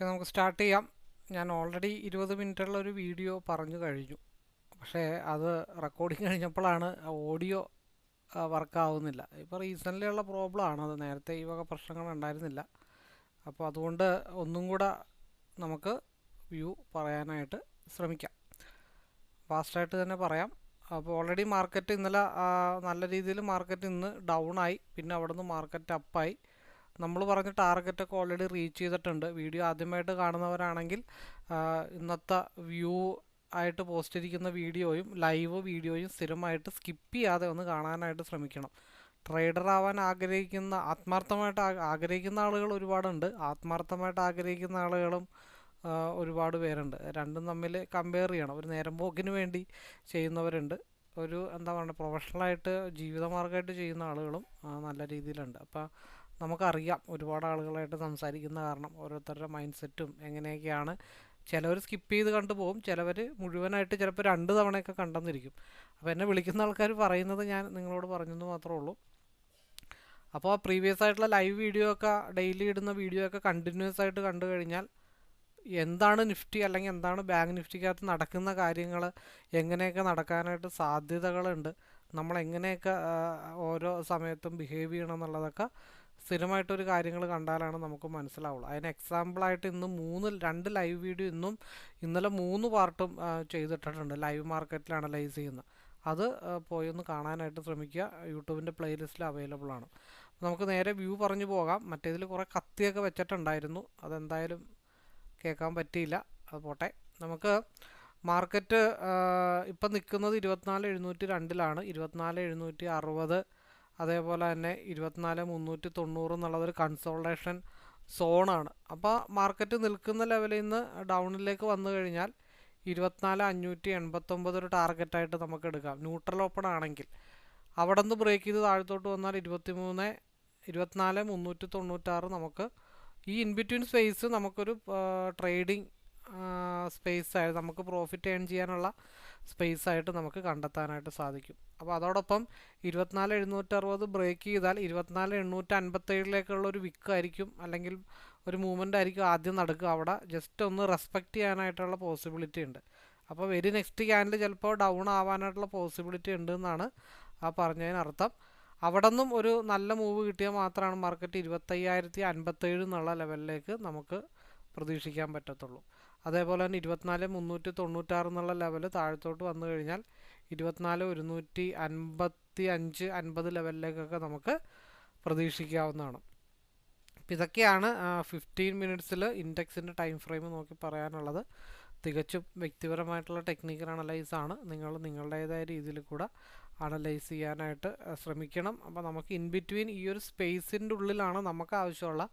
Okay നമുക്ക് start ചെയ്യാം. ഞാൻ ഓൾറെഡി ഇരുപത് മിനിറ്റുള്ള ഒരു വീഡിയോ പറഞ്ഞു കഴിഞ്ഞു. പക്ഷേ അത് റെക്കോർഡിങ് കഴിഞ്ഞപ്പോഴാണ് ഓഡിയോ വർക്കാവുന്നില്ല ഇപ്പോൾ പ്രോബ്ലം ആണ്. അത് നേരത്തെ ഈ വക പ്രശ്നങ്ങൾ ഉണ്ടായിരുന്നില്ല. അപ്പോൾ അതുകൊണ്ട് ഒന്നും കൂടെ നമുക്ക് വ്യൂ പറയാനായിട്ട് ശ്രമിക്കാം. ഫാസ്റ്റായിട്ട് തന്നെ പറയാം. അപ്പോൾ ഓൾറെഡി മാർക്കറ്റ് ഇന്നലെ നല്ല രീതിയിൽ മാർക്കറ്റ് ഇന്ന് ഡൗൺ ആയി. പിന്നെ അവിടെ നിന്ന് മാർക്കറ്റ് അപ്പായി നമ്മൾ പറഞ്ഞ ടാർഗറ്റൊക്കെ ഓൾറെഡി റീച്ച് ചെയ്തിട്ടുണ്ട്. വീഡിയോ ആദ്യമായിട്ട് കാണുന്നവരാണെങ്കിൽ ഇന്നത്തെ വ്യൂ ആയിട്ട് പോസ്റ്റ് ചെയ്തിരിക്കുന്ന വീഡിയോയും ലൈവ് വീഡിയോയും സ്ഥിരമായിട്ട് സ്കിപ്പ് ചെയ്യാതെ ഒന്ന് കാണാനായിട്ട് ശ്രമിക്കണം. ട്രേഡർ ആവാൻ ആഗ്രഹിക്കുന്ന ആത്മാർത്ഥമായിട്ട് ആഗ്രഹിക്കുന്ന ആളുകൾ ഒരുപാടുണ്ട്. ആത്മാർത്ഥമായിട്ട് ആഗ്രഹിക്കുന്ന ആളുകളും ഒരുപാട് പേരുണ്ട്. രണ്ടും തമ്മിൽ കമ്പയർ ചെയ്യണം. ഒരു നേരം പോക്കിന് വേണ്ടി ചെയ്യുന്നവരുണ്ട്. ഒരു എന്താ പറയുക പ്രൊഫഷണലായിട്ട് ജീവിതമാർഗമായിട്ട് ചെയ്യുന്ന ആളുകളും നല്ല രീതിയിലുണ്ട്. അപ്പോൾ നമുക്കറിയാം ഒരുപാട് ആളുകളായിട്ട് സംസാരിക്കുന്ന കാരണം ഓരോരുത്തരുടെ മൈൻഡ് സെറ്റും എങ്ങനെയൊക്കെയാണ്. ചിലവർ സ്കിപ്പ് ചെയ്ത് കണ്ടു പോകും ചിലവർ മുഴുവനായിട്ട് ചിലപ്പോൾ രണ്ട് തവണയൊക്കെ കണ്ടെന്നിരിക്കും. അപ്പോൾ എന്നെ വിളിക്കുന്ന ആൾക്കാർ പറയുന്നത് ഞാൻ നിങ്ങളോട് പറഞ്ഞെന്ന് മാത്രമേ ഉള്ളൂ. അപ്പോൾ ആ പ്രീവിയസ് ആയിട്ടുള്ള ലൈവ് വീഡിയോ ഒക്കെ ഡെയിലി ഇടുന്ന വീഡിയോ ഒക്കെ കണ്ടിന്യൂസ് ആയിട്ട് കണ്ടു കഴിഞ്ഞാൽ എന്താണ് നിഫ്റ്റി അല്ലെങ്കിൽ എന്താണ് ബാങ്ക് നിഫ്റ്റിക്കകത്ത് നടക്കുന്ന കാര്യങ്ങൾ എങ്ങനെയൊക്കെ നടക്കാനായിട്ട് സാധ്യതകളുണ്ട് നമ്മൾ എങ്ങനെയൊക്കെ ഓരോ സമയത്തും ബിഹേവ് ചെയ്യണം എന്നുള്ളതൊക്കെ സ്ഥിരമായിട്ടൊരു കാര്യങ്ങൾ കണ്ടാലാണ് നമുക്ക് മനസ്സിലാവുള്ളൂ. അതിന് എക്സാമ്പിളായിട്ട് ഇന്ന് മൂന്ന് രണ്ട് ലൈവ് വീഡിയോ ഇന്നും ഇന്നലെ മൂന്ന് പാർട്ടും ചെയ്തിട്ടിട്ടുണ്ട്. ലൈവ് മാർക്കറ്റിൽ അനലൈസ് ചെയ്യുന്നത്. അത് പോയി ഒന്ന് കാണാനായിട്ട് ശ്രമിക്കുക. യൂട്യൂബിന്റെ പ്ലേലിസ്റ്റിൽ അവൈലബിൾ ആണ്. നമുക്ക് നേരെ വ്യൂ പറഞ്ഞു പോകാം. മറ്റേതിൽ കുറേ കത്തിയൊക്കെ വെച്ചിട്ടുണ്ടായിരുന്നു. അതെന്തായാലും കേൾക്കാൻ പറ്റിയില്ല. അത് പോട്ടെ. നമുക്ക് മാർക്കറ്റ് ഇപ്പം നിൽക്കുന്നത് ഇരുപത്തിനാല് എഴുന്നൂറ്റി രണ്ടിലാണ്. ഇരുപത്തിനാല് എഴുന്നൂറ്റി അറുപത് അതേപോലെ തന്നെ ഇരുപത്തിനാല് മുന്നൂറ്റി തൊണ്ണൂറ് എന്നുള്ളതൊരു കൺസോൾട്ടേഷൻ സോണാണ് അപ്പോൾ മാർക്കറ്റ് നിൽക്കുന്ന ലെവലിൽ നിന്ന് ഡൗണിലേക്ക് വന്നു കഴിഞ്ഞാൽ ഇരുപത്തിനാല് അഞ്ഞൂറ്റി എൺപത്തൊമ്പത് ഒരു ടാർഗറ്റായിട്ട് നമുക്ക് എടുക്കാം. ന്യൂട്രൽ ഓപ്പൺ ആണെങ്കിൽ. അവിടെ നിന്ന് ബ്രേക്ക് ചെയ്ത് താഴത്തോട്ട് വന്നാൽ ഇരുപത്തി മൂന്ന് ഇരുപത്തിനാല് മുന്നൂറ്റി തൊണ്ണൂറ്റാറ് നമുക്ക് ഈ ഇൻ ബിറ്റ്വീൻ സ്പേസ് നമുക്കൊരു ട്രേഡിംഗ് സ്പേസ് ആയിട്ട് നമുക്ക് പ്രോഫിറ്റ് ഏൺ ചെയ്യാനുള്ള സ്പേസ് ആയിട്ട് നമുക്ക് കണ്ടെത്താനായിട്ട് സാധിക്കും. അപ്പോൾ അതോടൊപ്പം ഇരുപത്തിനാല് എഴുന്നൂറ്ററുപത് ബ്രേക്ക് ചെയ്താൽ ഇരുപത്തിനാല് എണ്ണൂറ്റി അൻപത്തേഴിലേക്കുള്ള ഒരു വിക്കായിരിക്കും അല്ലെങ്കിൽ ഒരു മൂവ്മെന്റ് ആയിരിക്കും ആദ്യം നടക്കുക. അവിടെ ജസ്റ്റ് ഒന്ന് റെസ്പെക്റ്റ് ചെയ്യാനായിട്ടുള്ള പോസിബിലിറ്റി ഉണ്ട്. അപ്പോൾ വെരി നെക്സ്റ്റ് ക്യാൻഡിൽ ചിലപ്പോൾ ഡൗൺ ആവാനായിട്ടുള്ള പോസിബിലിറ്റി ഉണ്ട് എന്നാണ് ആ പറഞ്ഞതിനർത്ഥം. അവിടെ നിന്നും ഒരു നല്ല മൂവ് കിട്ടിയാൽ മാത്രമാണ് മാർക്കറ്റ് ഇരുപത്തയ്യായിരത്തി അൻപത്തേഴ് എന്നുള്ള ലെവലിലേക്ക് നമുക്ക് പ്രതീക്ഷിക്കാൻ പറ്റത്തുള്ളൂ. അതേപോലെ തന്നെ ഇരുപത്തിനാല് മുന്നൂറ്റി തൊണ്ണൂറ്റാറ് എന്നുള്ള ലെവൽ താഴത്തോട്ട് വന്നു കഴിഞ്ഞാൽ ഇരുപത്തിനാല് ഒരുന്നൂറ്റി അൻപത്തി അഞ്ച് അൻപത് ലെവലിലേക്കൊക്കെ നമുക്ക് പ്രതീക്ഷിക്കാവുന്നതാണ്. അപ്പം ഇതൊക്കെയാണ് ഫിഫ്റ്റീൻ മിനിറ്റ്സിൽ ഇൻഡെക്സിന്റെ ടൈം ഫ്രെയിം നോക്കി പറയാനുള്ളത്. തികച്ചും വ്യക്തിപരമായിട്ടുള്ള ടെക്നിക്കൽ അനലൈസ് ആണ്. നിങ്ങൾ നിങ്ങളുടേതായ രീതിയിൽ കൂടെ അനലൈസ് ചെയ്യാനായിട്ട് ശ്രമിക്കണം. അപ്പോൾ നമുക്ക് ഇൻ ബിറ്റ്വീൻ ഈ ഒരു സ്പേസിന്റെ ഉള്ളിലാണ് നമുക്ക് ആവശ്യമുള്ള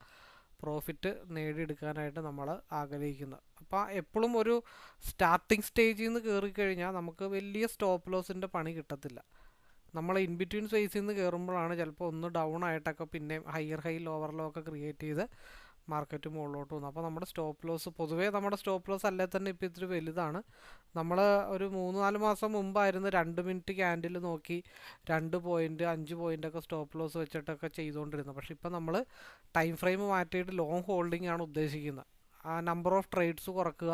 പ്രോഫിറ്റ് നേടിയെടുക്കാനായിട്ട് നമ്മൾ ആഗ്രഹിക്കുന്നത് അപ്പോൾ എപ്പോഴും ഒരു സ്റ്റാർട്ടിങ് സ്റ്റേജിൽ നിന്ന് കയറിക്കഴിഞ്ഞാൽ നമുക്ക് വലിയ സ്റ്റോപ്പ് ലോസിന്റെ പണി കിട്ടത്തില്ല. നമ്മൾ ഇൻ ബിറ്റ്വീൻ സ്പേസിൽ നിന്ന് കയറുമ്പോഴാണ് ചിലപ്പോൾ ഒന്ന് ഡൗൺ ആയിട്ടൊക്കെ പിന്നെ ഹയർ ഹൈ ലോവർ ലോ ഒക്കെ ക്രിയേറ്റ് ചെയ്ത് മാർക്കറ്റ് മുകളിലോട്ട് വന്നു. അപ്പോൾ നമ്മുടെ സ്റ്റോപ്പ് ലോസ് പൊതുവേ നമ്മുടെ സ്റ്റോപ്പ് ലോസ് അല്ലേ തന്നെ ഇപ്പോൾ ഇത്തിരി വലുതാണ്. നമ്മൾ ഒരു മൂന്ന് നാല് മാസം മുമ്പായിരുന്നു രണ്ട് മിനിറ്റ് ക്യാൻഡിൽ നോക്കി രണ്ട് പോയിന്റ് അഞ്ച് പോയിന്റൊക്കെ സ്റ്റോപ്പ് ലോസ് വെച്ചിട്ടൊക്കെ ചെയ്തുകൊണ്ടിരുന്നത്. പക്ഷേ ഇപ്പോൾ നമ്മൾ ടൈം ഫ്രെയിം മാറ്റിയിട്ട് ലോങ് ഹോൾഡിംഗ് ആണ് ഉദ്ദേശിക്കുന്നത്. ആ നമ്പർ ഓഫ് ട്രേഡ്സ് കുറക്കുക.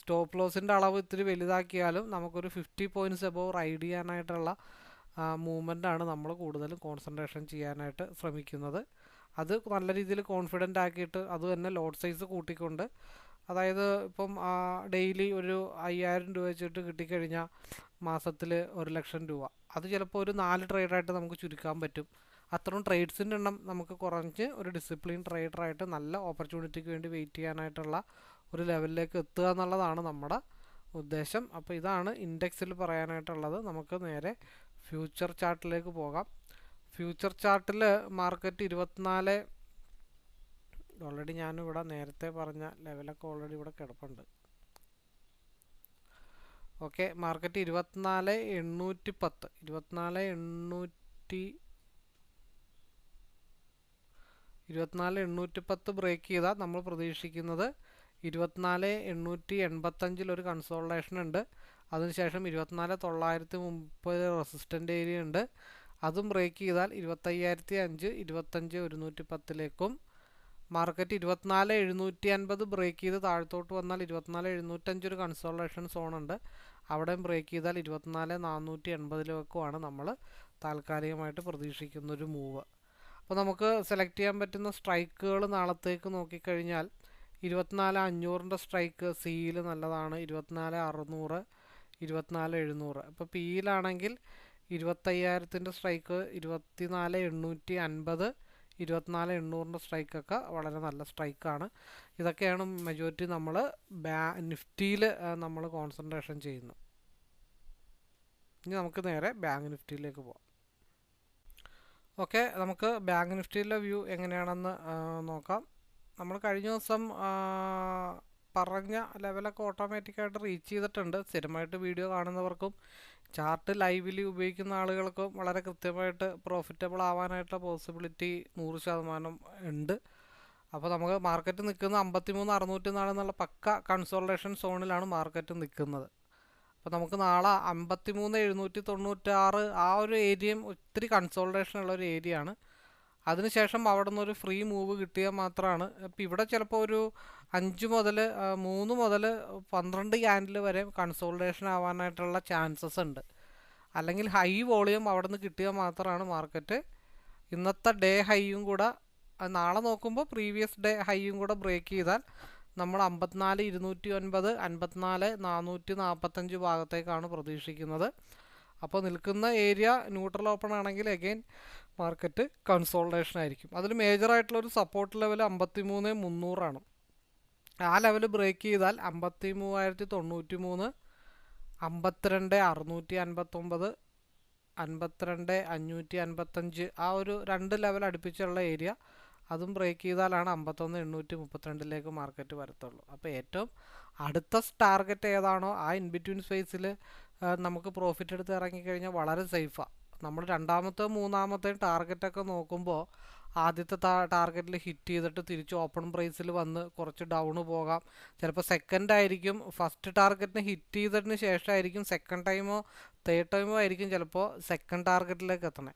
സ്റ്റോപ്പ് ലോസിന്റെ അളവ് ഇത്തിരി വലുതാക്കിയാലും നമുക്കൊരു ഫിഫ്റ്റി പോയിന്റ്സ് എബോവ് റൈഡ് ചെയ്യാനായിട്ടുള്ള മൂവ്മെന്റ് ആണ് നമ്മൾ കൂടുതലും കോൺസെൻട്രേഷൻ ചെയ്യാനായിട്ട് ശ്രമിക്കുന്നത്. അത് നല്ല രീതിയിൽ കോൺഫിഡന്റ് ആക്കിയിട്ട് അത് തന്നെ ലോഡ് സൈസ് കൂട്ടിക്കൊണ്ട് അതായത് ഇപ്പം ഡെയിലി ഒരു അയ്യായിരം രൂപ വെച്ചിട്ട് കിട്ടിക്കഴിഞ്ഞാൽ മാസത്തിൽ ഒരു ലക്ഷം രൂപ. അത് ചിലപ്പോൾ ഒരു നാല് ട്രേഡറായിട്ട് നമുക്ക് ചുരുക്കാൻ പറ്റും. അത്രയും ട്രേഡ്സിന്റെ എണ്ണം നമുക്ക് കുറഞ്ഞ് ഒരു ഡിസിപ്ലിൻ ട്രേഡറായിട്ട് നല്ല ഓപ്പർച്യൂണിറ്റിക്ക് വേണ്ടി വെയിറ്റ് ചെയ്യാനായിട്ടുള്ള ഒരു ലെവലിലേക്ക് എത്തുക എന്നുള്ളതാണ് നമ്മുടെ ഉദ്ദേശം. അപ്പോൾ ഇതാണ് ഇൻഡെക്സിൽ പറയാനായിട്ടുള്ളത്. നമുക്ക് നേരെ ഫ്യൂച്ചർ ചാർട്ടിലേക്ക് പോകാം. ഫ്യൂച്ചർ ചാർട്ടിൽ മാർക്കറ്റ് ഇരുപത്തിനാല്. ഓൾറെഡി ഞാനിവിടെ നേരത്തെ പറഞ്ഞ ലെവലൊക്കെ ഓൾറെഡി ഇവിടെ കിടപ്പുണ്ട്. ഓക്കെ മാർക്കറ്റ് ഇരുപത്തിനാല് എണ്ണൂറ്റി പത്ത് ഇരുപത്തിനാല് എണ്ണൂറ്റി ഇരുപത്തിനാല് എണ്ണൂറ്റി പത്ത് ബ്രേക്ക് ചെയ്താൽ നമ്മൾ പ്രതീക്ഷിക്കുന്നത് ഇരുപത്തിനാല് എണ്ണൂറ്റി എൺപത്തഞ്ചിൽ ഒരു കൺസോൾട്ടേഷൻ ഉണ്ട്. അതിനുശേഷം ഇരുപത്തിനാല് തൊള്ളായിരത്തി മുപ്പത് റെസിസ്റ്റന്റ് ഏരിയ ഉണ്ട്. അതും ബ്രേക്ക് ചെയ്താൽ ഇരുപത്തയ്യായിരത്തി അഞ്ച് ഇരുപത്തഞ്ച് ഒരുന്നൂറ്റി പത്തിലേക്കും മാർക്കറ്റ് ഇരുപത്തിനാല് എഴുന്നൂറ്റി അൻപത് ബ്രേക്ക് ചെയ്ത് താഴത്തോട്ട് വന്നാൽ ഇരുപത്തിനാല് എഴുന്നൂറ്റഞ്ച് ഒരു കൺസോളേഷൻ സോണുണ്ട് അവിടെയും ബ്രേക്ക് ചെയ്താൽ ഇരുപത്തിനാല് നാനൂറ്റി എൺപതിലേക്കുമാണ് നമ്മൾ താൽക്കാലികമായിട്ട് പ്രതീക്ഷിക്കുന്നൊരു മൂവ് അപ്പോൾ നമുക്ക് സെലക്ട് ചെയ്യാൻ പറ്റുന്ന സ്ട്രൈക്കുകൾ നാളത്തേക്ക് നോക്കിക്കഴിഞ്ഞാൽ ഇരുപത്തിനാല് അഞ്ഞൂറിന്റെ സ്ട്രൈക്ക് സിയിൽ നല്ലതാണ്. ഇരുപത്തിനാല് അറുന്നൂറ് ഇരുപത്തിനാല് എഴുന്നൂറ്. ഇപ്പോൾ പിയിലാണെങ്കിൽ ഇരുപത്തയ്യായിരത്തിന്റെ സ്ട്രൈക്ക് ഇരുപത്തിനാല് എണ്ണൂറ്റി അൻപത് ഇരുപത്തിനാല് എണ്ണൂറിന്റെ സ്ട്രൈക്കൊക്കെ വളരെ നല്ല സ്ട്രൈക്കാണ്. ഇതൊക്കെയാണ് മെജോറിറ്റി നമ്മൾ ബാ നിഫ്റ്റിയിൽ നമ്മൾ കോൺസെൻട്രേഷൻ ചെയ്യുന്നത്. ഇനി നമുക്ക് നേരെ ബാങ്ക് നിഫ്റ്റിയിലേക്ക് പോകാം ഓക്കെ നമുക്ക് ബാങ്ക് നിഫ്റ്റിയിലെ വ്യൂ എങ്ങനെയാണെന്ന് നോക്കാം. നമ്മൾ കഴിഞ്ഞ ദിവസം പറഞ്ഞ ലെവലൊക്കെ ഓട്ടോമാറ്റിക്കായിട്ട് റീച്ച് ചെയ്തിട്ടുണ്ട്. സ്ഥിരമായിട്ട് വീഡിയോ കാണുന്നവർക്കും ചാർട്ട് ലൈവിൽ ഉപയോഗിക്കുന്ന ആളുകൾക്കും വളരെ കൃത്യമായിട്ട് പ്രോഫിറ്റബിൾ ആവാനായിട്ടുള്ള പോസിബിലിറ്റി നൂറ് ശതമാനം ഉണ്ട്. അപ്പോൾ നമുക്ക് മാർക്കറ്റ് നിൽക്കുന്ന അമ്പത്തി മൂന്ന് അറുന്നൂറ്റി നാല് എന്നുള്ള പക്ക കൺസോൾട്ടേഷൻ സോണിലാണ് മാർക്കറ്റ് നിൽക്കുന്നത്. അപ്പോൾ നമുക്ക് നാളെ അമ്പത്തി മൂന്ന് എഴുന്നൂറ്റി തൊണ്ണൂറ്റാറ് ആ ഒരു ഏരിയയും ഒത്തിരി കൺസോൾട്ടേഷൻ ഉള്ള ഒരു ഏരിയ ആണ്. അതിനുശേഷം അവിടെ നിന്നൊരു ഫ്രീ മൂവ് കിട്ടിയാൽ മാത്രമാണ് ഇപ്പം ഇവിടെ ചിലപ്പോൾ ഒരു അഞ്ച് മുതൽ മൂന്ന് മുതൽ പന്ത്രണ്ട് ക്യാൻഡിൽ വരെ കൺസോൾട്ടേഷൻ ആവാനായിട്ടുള്ള ചാൻസസ് ഉണ്ട്. അല്ലെങ്കിൽ ഹൈ വോളിയം അവിടെ നിന്ന് കിട്ടിയാൽ മാത്രമാണ് മാർക്കറ്റ് ഇന്നത്തെ ഡേ ഹൈയും കൂടെ നാളെ നോക്കുമ്പോൾ പ്രീവിയസ് ഡേ ഹൈയും കൂടെ ബ്രേക്ക് ചെയ്താൽ നമ്മൾ അമ്പത്തിനാല് ഇരുന്നൂറ്റി ഒൻപത് അൻപത്തിനാല് നാനൂറ്റി നാൽപ്പത്തഞ്ച് ഭാഗത്തേക്കാണ് പ്രതീക്ഷിക്കുന്നത്. അപ്പോൾ നിൽക്കുന്ന ഏരിയ ന്യൂട്രൽ ഓപ്പൺ ആണെങ്കിൽ അഗെയിൻ മാർക്കറ്റ് കൺസോൾട്ടേഷൻ ആയിരിക്കും. അതിൽ മേജറായിട്ടുള്ള ഒരു സപ്പോർട്ട് ലെവൽ അമ്പത്തി മൂന്ന് മുന്നൂറാണ് ആ ലെവൽ ബ്രേക്ക് ചെയ്താൽ അമ്പത്തി മൂവായിരത്തി തൊണ്ണൂറ്റി മൂന്ന് അമ്പത്തിരണ്ട് അറുന്നൂറ്റി അൻപത്തൊമ്പത് അൻപത്തിരണ്ട് അഞ്ഞൂറ്റി അൻപത്തഞ്ച് ആ ഒരു രണ്ട് ലെവൽ അടുപ്പിച്ചുള്ള ഏരിയ അതും ബ്രേക്ക് ചെയ്താലാണ് അമ്പത്തൊന്ന് എണ്ണൂറ്റി മുപ്പത്തിരണ്ടിലേക്ക് മാർക്കറ്റ് വരത്തുള്ളൂ. അപ്പോൾ ഏറ്റവും അടുത്ത ടാർഗറ്റ് ഏതാണോ ആ ഇൻ ബിറ്റ്വീൻ സ്പേസിൽ നമുക്ക് പ്രോഫിറ്റ് എടുത്ത് ഇറങ്ങിക്കഴിഞ്ഞാൽ വളരെ സേഫാണ് നമ്മൾ രണ്ടാമത്തെ മൂന്നാമത്തെ ടാർഗറ്റൊക്കെ നോക്കുമ്പോൾ ആദ്യത്തെ ടാർഗറ്റിൽ ഹിറ്റ് ചെയ്തിട്ട് തിരിച്ച് ഓപ്പൺ പ്രൈസിൽ വന്ന് കുറച്ച് ഡൗൺ പോകാം. ചിലപ്പോൾ സെക്കൻഡ് ആയിരിക്കും ഫസ്റ്റ് ടാർഗറ്റിന് ഹിറ്റ് ചെയ്തതിന് ശേഷമായിരിക്കും സെക്കൻഡ് ടൈമോ തേർഡ് ടൈമോ ആയിരിക്കും ചിലപ്പോൾ സെക്കൻഡ് ടാർഗറ്റിലേക്ക് എത്തണേ.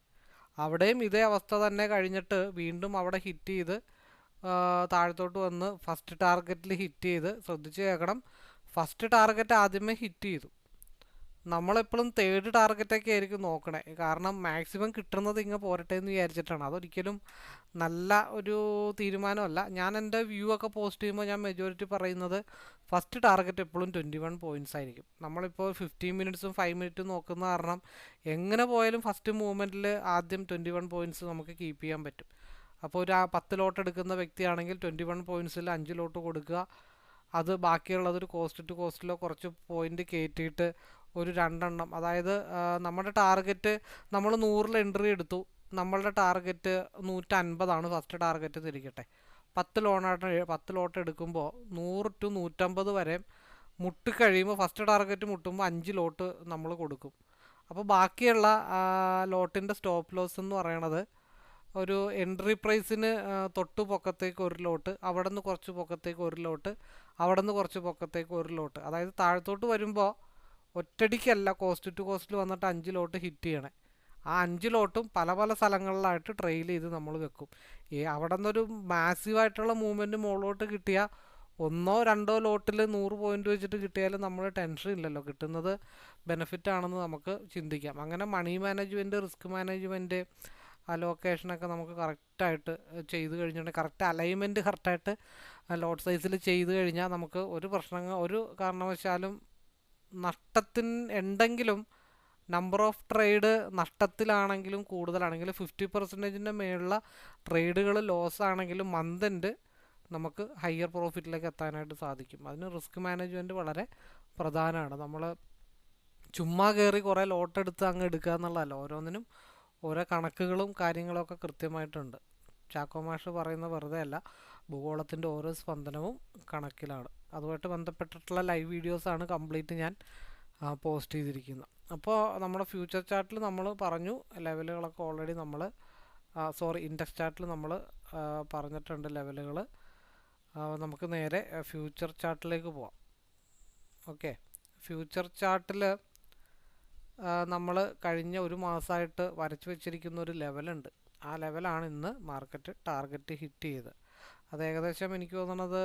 അവിടെയും ഇതേ അവസ്ഥ തന്നെ കഴിഞ്ഞിട്ട് വീണ്ടും അവിടെ ഹിറ്റ് ചെയ്ത് താഴത്തോട്ട് വന്ന് ഫസ്റ്റ് ടാർഗറ്റിൽ ഹിറ്റ് ചെയ്ത് ശ്രദ്ധിച്ച് കേൾക്കണം. ഫസ്റ്റ് ടാർഗറ്റ് ആദ്യമേ ഹിറ്റ് ചെയ്തു. നമ്മളെപ്പോഴും തേർഡ് ടാർഗറ്റൊക്കെ ആയിരിക്കും നോക്കണേ. കാരണം മാക്സിമം കിട്ടുന്നത് ഇങ്ങനെ പോരട്ടെ എന്ന് വിചാരിച്ചിട്ടാണ്. അതൊരിക്കലും നല്ല ഒരു തീരുമാനമല്ല. ഞാൻ എന്റെ വ്യൂ ഒക്കെ പോസ്റ്റ് ചെയ്യുമ്പോൾ ഞാൻ മെജോറിറ്റി പറയുന്നത് ഫസ്റ്റ് ടാർഗറ്റ് എപ്പോഴും ട്വന്റി വൺ പോയിന്റ്സ് ആയിരിക്കും നമ്മളിപ്പോൾ ഫിഫ്റ്റീൻ മിനിറ്റ്സും ഫൈവ് മിനിറ്റും നോക്കുന്ന കാരണം എങ്ങനെ പോയാലും ഫസ്റ്റ് മൂവ്മെന്റിൽ ആദ്യം ട്വന്റി വൺ പോയിന്റ്സ് നമുക്ക് കീപ്പ് ചെയ്യാൻ പറ്റും. അപ്പോൾ ഒരു പത്ത് ലോട്ട് എടുക്കുന്ന വ്യക്തിയാണെങ്കിൽ ട്വന്റി വൺ പോയിന്റ്സിൽ അഞ്ച് ലോട്ട് കൊടുക്കുക. അത് ബാക്കിയുള്ളതൊരു കോസ്റ്റ് ടു കോസ്റ്റിലോ കുറച്ച് പോയിന്റ് കയറ്റിയിട്ട് ഒരു രണ്ടെണ്ണം. അതായത് നമ്മുടെ ടാർഗറ്റ് നമ്മൾ നൂറിൽ എൻട്രി എടുത്തു. നമ്മളുടെ ടാർഗറ്റ് നൂറ്റൻപതാണ് ഫസ്റ്റ് ടാർഗറ്റ് തിരിക്കട്ടെ. പത്ത് ലോണായിട്ട് പത്ത് ലോട്ട് എടുക്കുമ്പോൾ നൂറ് ടു നൂറ്റമ്പത് വരെ മുട്ടി കഴിയുമ്പോൾ ഫസ്റ്റ് ടാർഗറ്റ് മുട്ടുമ്പോൾ അഞ്ച് ലോട്ട് നമ്മൾ കൊടുക്കും. അപ്പോൾ ബാക്കിയുള്ള ലോട്ടിന്റെ സ്റ്റോപ്പ് ലോസ് എന്ന് പറയണത് ഒരു എൻട്രി പ്രൈസിന് തൊട്ട് പൊക്കത്തേക്ക് ഒരു ലോട്ട് അവിടെ നിന്ന് കുറച്ച് പൊക്കത്തേക്ക് ഒരു ലോട്ട് അവിടെ നിന്ന് കുറച്ച് പൊക്കത്തേക്ക് ഒരു ലോട്ട്. അതായത് താഴത്തോട്ട് വരുമ്പോൾ ഒറ്റടിക്കല്ല. കോസ്റ്റ് ടു കോസ്റ്റിൽ വന്നിട്ട് അഞ്ച് ലോട്ട് ഹിറ്റ് ചെയ്യണേ. ആ അഞ്ച് ലോട്ടും പല പല സ്ഥലങ്ങളിലായിട്ട് ട്രെയിൽ ചെയ്ത് നമ്മൾ വെക്കും. ഈ അവിടെ നിന്നൊരു മാസീവായിട്ടുള്ള മൂവ്മെന്റ് മുകളിലോട്ട് കിട്ടിയാൽ ഒന്നോ രണ്ടോ ലോട്ടിൽ നൂറ് പോയിന്റ് വെച്ചിട്ട് കിട്ടിയാലും നമ്മൾ ടെൻഷൻ ഇല്ലല്ലോ. കിട്ടുന്നത് ബെനിഫിറ്റ് ആണെന്ന് നമുക്ക് ചിന്തിക്കാം. അങ്ങനെ മണി മാനേജ്മെന്റ് റിസ്ക് മാനേജ്മെന്റ് അലോക്കേഷനൊക്കെ നമുക്ക് കറക്റ്റായിട്ട് ചെയ്ത് കഴിഞ്ഞിട്ടുണ്ടെങ്കിൽ കറക്റ്റ് അലൈൻമെന്റ് കറക്റ്റായിട്ട് ലോട്ട് സൈസിൽ ചെയ്ത് കഴിഞ്ഞാൽ നമുക്ക് ഒരു പ്രശ്നങ്ങൾ ഒരു കാരണവശാലും നഷ്ടത്തിന് ഉണ്ടെങ്കിലും നമ്പർ ഓഫ് ട്രേഡ് നഷ്ടത്തിലാണെങ്കിലും കൂടുതലാണെങ്കിലും ഫിഫ്റ്റി പെർസെന്റേജിന്റെ മേലുള്ള ട്രേഡുകൾ ലോസ് ആണെങ്കിലും മന്ത് നമുക്ക് ഹയർ പ്രോഫിറ്റിലേക്ക് എത്താനായിട്ട് സാധിക്കും. അതിന് റിസ്ക് മാനേജ്മെന്റ് വളരെ പ്രധാനമാണ്. നമ്മൾ ചുമ്മാ കയറി കുറേ ലോട്ട് എടുത്ത് അങ്ങ് എടുക്കുക എന്നുള്ളതല്ല. ഓരോന്നിനും ഓരോ കണക്കുകളും കാര്യങ്ങളൊക്കെ കൃത്യമായിട്ടുണ്ട്. ചാക്കോമാഷ് പറയുന്ന വെറുതെ അല്ല. ഭൂഗോളത്തിന്റെ ഓരോ സ്പന്ദനവും കണക്കിലാണ്. അതുമായിട്ട് ബന്ധപ്പെട്ടിട്ടുള്ള ലൈവ് വീഡിയോസാണ് കംപ്ലീറ്റ് ഞാൻ പോസ്റ്റ് ചെയ്തിരിക്കുന്നത്. അപ്പോൾ നമ്മുടെ ഫ്യൂച്ചർ ചാർട്ടിൽ നമ്മൾ പറഞ്ഞു ലെവലുകളൊക്കെ ഓൾറെഡി നമ്മൾ സോറി ഇൻഡെക്സ് ചാർട്ടിൽ നമ്മൾ പറഞ്ഞിട്ടുണ്ട് ലെവലുകൾ നമുക്ക് നേരെ ഫ്യൂച്ചർ ചാർട്ടിലേക്ക് പോവാം. ഓക്കെ ഫ്യൂച്ചർ ചാർട്ടിൽ നമ്മൾ കഴിഞ്ഞ ഒരു മാസമായിട്ട് വരച്ചു വെച്ചിരിക്കുന്ന ഒരു ലെവലുണ്ട് ആ ലെവലാണ് ഇന്ന് മാർക്കറ്റ് ടാർഗറ്റ് ഹിറ്റ് ചെയ്ത് അത് ഏകദേശം എനിക്ക് തോന്നുന്നത്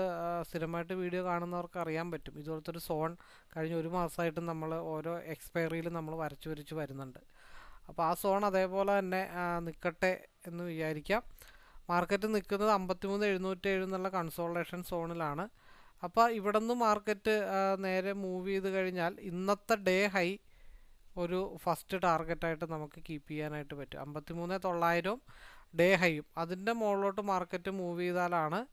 സ്ഥിരമായിട്ട് വീഡിയോ കാണുന്നവർക്ക് അറിയാൻ പറ്റും. ഇതുപോലത്തെ ഒരു സോൺ കഴിഞ്ഞ ഒരു മാസമായിട്ട് നമ്മൾ ഓരോ എക്സ്പയറിയിൽ നമ്മൾ വരച്ചു വരച്ച് വരുന്നുണ്ട്. അപ്പോൾ ആ സോൺ അതേപോലെ തന്നെ നിൽക്കട്ടെ എന്ന് വിചാരിക്കാം. മാർക്കറ്റ് നിൽക്കുന്നത് അമ്പത്തിമൂന്ന് എഴുന്നൂറ്റി ഏഴ് എന്നുള്ള കൺസോൾട്ടേഷൻ സോണിലാണ്. അപ്പോൾ ഇവിടെ നിന്ന് മാർക്കറ്റ് നേരെ മൂവ് ചെയ്ത് കഴിഞ്ഞാൽ ഇന്നത്തെ ഡേ ഹൈ ഒരു ഫസ്റ്റ് ടാർഗറ്റായിട്ട് നമുക്ക് കീപ്പ് ചെയ്യാനായിട്ട് പറ്റും. അമ്പത്തിമൂന്ന് തൊള്ളായിരവും ഡേ ഹൈയും അതിന്റെ മുകളിലോട്ട് മാർക്കറ്റ് മൂവ് ചെയ്താലാണ്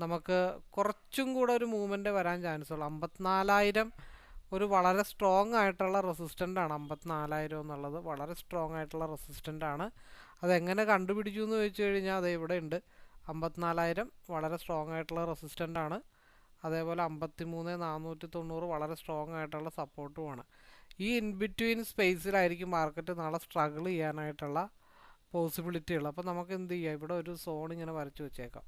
നമുക്ക് കുറച്ചും കൂടെ ഒരു മൂവ്മെന്റ് വരാൻ ചാൻസ് ഉള്ളൂ. അമ്പത്തിനാലായിരം ഒരു വളരെ സ്ട്രോങ് ആയിട്ടുള്ള റെസിസ്റ്റന്റ് ആണ്. അമ്പത്തിനാലായിരം എന്നുള്ളത് വളരെ സ്ട്രോങ് ആയിട്ടുള്ള റെസിസ്റ്റന്റ് ആണ്. അതെങ്ങനെ കണ്ടുപിടിച്ചു എന്ന് ചോദിച്ചു കഴിഞ്ഞാൽ അത് ഇവിടെ ഉണ്ട്. അമ്പത്തിനാലായിരം വളരെ സ്ട്രോങ് ആയിട്ടുള്ള റെസിസ്റ്റന്റ് ആണ്. അതേപോലെ അമ്പത്തി മൂന്ന് നാനൂറ്റി തൊണ്ണൂറ് വളരെ സ്ട്രോങ് ആയിട്ടുള്ള സപ്പോർട്ടുമാണ് ഈ ഇൻ ബിറ്റ്വീൻ സ്പേസിലായിരിക്കും മാർക്കറ്റ് നാളെ സ്ട്രഗിൾ ചെയ്യാനായിട്ടുള്ള പോസിബിലിറ്റി ഉള്ളത് അപ്പോൾ നമുക്ക് എന്ത് ചെയ്യാം ഇവിടെ ഒരു സോൺ ഇങ്ങനെ വരച്ച് വെച്ചേക്കാം.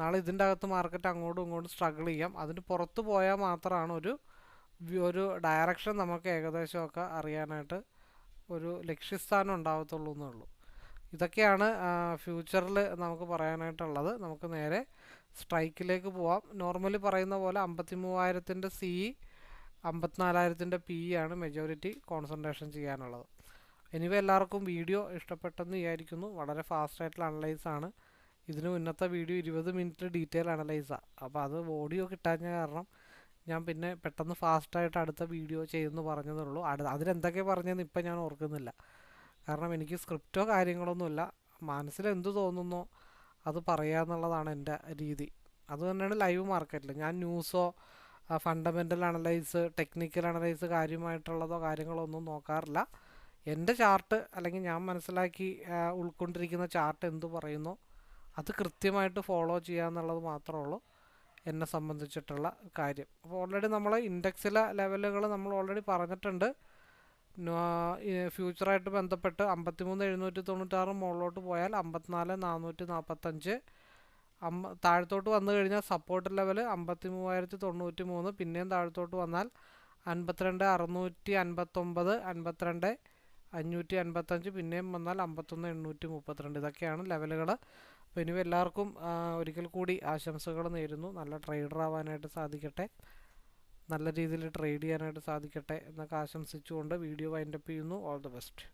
നാളെ ഇതിന്റെ അകത്ത് മാർക്കറ്റ് അങ്ങോട്ടും ഇങ്ങോട്ടും സ്ട്രഗിൾ ചെയ്യാം. അതിന് പുറത്ത് പോയാൽ മാത്രമാണ് ഒരു ഒരു ഡയറക്ഷൻ നമുക്ക് ഏകദേശമൊക്കെ അറിയാനായിട്ട് ഒരു ലക്ഷ്യസ്ഥാനം ഉണ്ടാകത്തുള്ളൂ എന്നുള്ളൂ. ഇതൊക്കെയാണ് ഫ്യൂച്ചറിൽ നമുക്ക് പറയാനായിട്ടുള്ളത്. നമുക്ക് നേരെ സ്ട്രൈക്കിലേക്ക് പോവാം. നോർമലി പറയുന്ന പോലെ അമ്പത്തി മൂവായിരത്തിന്റെ സി അമ്പത്തിനാലായിരത്തിന്റെ പി ആണ് മെജോറിറ്റി കോൺസെൻട്രേഷൻ ചെയ്യാനുള്ളത്. എനിവേ എല്ലാവർക്കും വീഡിയോ ഇഷ്ടപ്പെട്ടെന്ന് വിചാരിക്കുന്നു. വളരെ ഫാസ്റ്റ് ആയിട്ടുള്ള അനലൈസ് ആണ്. ഇതിന് മുന്നത്തെ വീഡിയോ ഇരുപത് മിനിറ്റ് ഡീറ്റെയിൽ അനലൈസാണ് അപ്പോൾ അത് ഓഡിയോ കിട്ടാഞ്ഞ കാരണം ഞാൻ പിന്നെ പെട്ടെന്ന് ഫാസ്റ്റായിട്ട് അടുത്ത വീഡിയോ ചെയ്യുമെന്ന് പറഞ്ഞതേ ഉള്ളൂ. അടു അതിലെന്തൊക്കെ പറഞ്ഞതെന്ന് ഇപ്പം ഞാൻ ഓർക്കുന്നില്ല. കാരണം എനിക്ക് സ്ക്രിപ്റ്റോ കാര്യങ്ങളൊന്നുമില്ല. മനസ്സിൽ എന്ത് തോന്നുന്നോ അത് പറയുക എന്നുള്ളതാണ് എന്റെ രീതി. അതുതന്നെയാണ് ലൈവ് മാർക്കറ്റിൽ ഞാൻ ന്യൂസോ ഫണ്ടമെന്റൽ അനലൈസ് ടെക്നിക്കൽ അനലൈസ് കാര്യമായിട്ടുള്ളതോ കാര്യങ്ങളോ ഒന്നും നോക്കാറില്ല. എന്റെ ചാർട്ട് അല്ലെങ്കിൽ ഞാൻ മനസ്സിലാക്കി ഉൾക്കൊണ്ടിരിക്കുന്ന ചാർട്ട് എന്ത് പറയുന്നോ അത് കൃത്യമായിട്ട് ഫോളോ ചെയ്യുക എന്നുള്ളത് മാത്രമേ ഉള്ളൂ എന്നെ സംബന്ധിച്ചിട്ടുള്ള കാര്യം. അപ്പോൾ ഓൾറെഡി നമ്മൾ ഇൻഡെക്സിലെ ലെവലുകൾ നമ്മൾ ഓൾറെഡി പറഞ്ഞിട്ടുണ്ട്. ഫ്യൂച്ചറായിട്ട് ബന്ധപ്പെട്ട് അമ്പത്തിമൂന്ന് എഴുന്നൂറ്റി തൊണ്ണൂറ്റാറ് മുകളിലോട്ട് പോയാൽ അമ്പത്തിനാല് നാനൂറ്റി നാൽപ്പത്തഞ്ച്. അമ്പ താഴത്തോട്ട് വന്നു കഴിഞ്ഞാൽ സപ്പോർട്ട് ലെവൽ അമ്പത്തി മൂവായിരത്തി തൊണ്ണൂറ്റി മൂന്ന്. പിന്നെയും താഴത്തോട്ട് വന്നാൽ അൻപത്തിരണ്ട് അറുന്നൂറ്റി അൻപത്തൊമ്പത് അൻപത്തിരണ്ട്. അഞ്ഞൂറ്റി അൻപത്തഞ്ച് പിന്നെയും വന്നാൽ അമ്പത്തൊന്ന് എണ്ണൂറ്റി മുപ്പത്തിരണ്ട്. ഇതൊക്കെയാണ് ലെവലുകൾ അപ്പോൾ ഇനി എല്ലാവർക്കും ഒരിക്കൽ കൂടി ആശംസകൾ നേരുന്നു. നല്ല ട്രേഡർ ആവാനായിട്ട് സാധിക്കട്ടെ. നല്ല രീതിയിൽ ട്രേഡ് ചെയ്യാനായിട്ട് സാധിക്കട്ടെ എന്നൊക്കെ ആശംസിച്ചുകൊണ്ട് വീഡിയോ വൈൻഡപ്പ് ചെയ്യുന്നു. All the best